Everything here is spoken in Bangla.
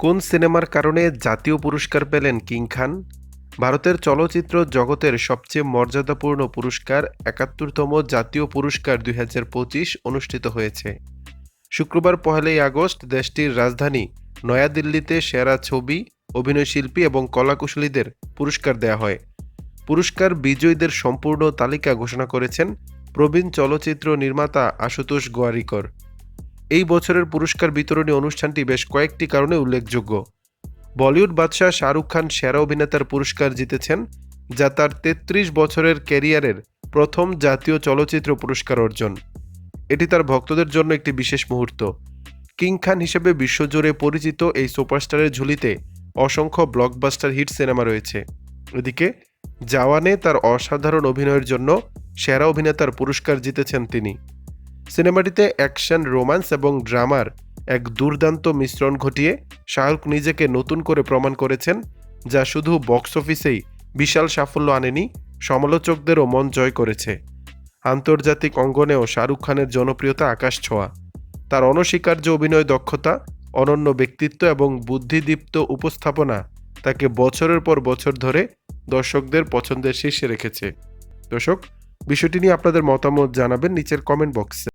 কোন সিনেমার কারণে জাতীয় পুরস্কার পেলেন কিং খান? ভারতের চলচ্চিত্র জগতের সবচেয়ে মর্যাদাপূর্ণ পুরস্কার একাত্তরতম জাতীয় পুরস্কার দুই হাজার পঁচিশ অনুষ্ঠিত হয়েছে। শুক্রবার পহেলাই আগস্ট দেশটির রাজধানী নয়াদিল্লিতে সেরা ছবি, অভিনয়শিল্পী এবং কলাকুশলীদের পুরস্কার দেয়া হয়। পুরস্কার বিজয়ীদের সম্পূর্ণ তালিকা ঘোষণা করেছেন প্রবীণ চলচ্চিত্র নির্মাতা আশুতোষ গোয়ারিকর। এই বছরের পুরস্কার বিতরণী অনুষ্ঠানটি বেশ কয়েকটি কারণে উল্লেখযোগ্য। বলিউড বাদশাহ শাহরুখ খান সেরা অভিনেতার পুরস্কার জিতেছেন, যা তার তেত্রিশ বছরের ক্যারিয়ারের প্রথম জাতীয় চলচ্চিত্র পুরস্কার অর্জন। এটি তার ভক্তদের জন্য একটি বিশেষ মুহূর্ত। কিং খান হিসেবে বিশ্বজুড়ে পরিচিত এই সুপারস্টারের ঝুলিতে অসংখ্য ব্লকবাস্টার হিট সিনেমা রয়েছে। এদিকে, জাওয়ানে তার অসাধারণ অভিনয়ের জন্য সেরা অভিনেতার পুরস্কার জিতেছেন তিনি। সিনেমাটিতে অ্যাকশন রোমান্স এবং ড্রামার এক দুর্দান্ত মিশ্রণ ঘটিয়ে শাহরুখ নিজেকে নতুন করে প্রমাণ করেছেন, যা শুধু বক্স অফিসেই বিশাল সাফল্য আনেনি, সমালোচকদেরও মন জয় করেছে। আন্তর্জাতিক অঙ্গনেও শাহরুখ খানের জনপ্রিয়তা আকাশ ছোঁয়া। তার অনস্বীকার্য অভিনয় দক্ষতা, অনন্য ব্যক্তিত্ব এবং বুদ্ধিদীপ্ত উপস্থাপনা তাকে বছরের পর বছর ধরে দর্শকদের পছন্দের শীর্ষে রেখেছে। দর্শক, বিষয়টি নিয়ে আপনাদের মতামত জানাবেন নিচের কমেন্ট বক্সে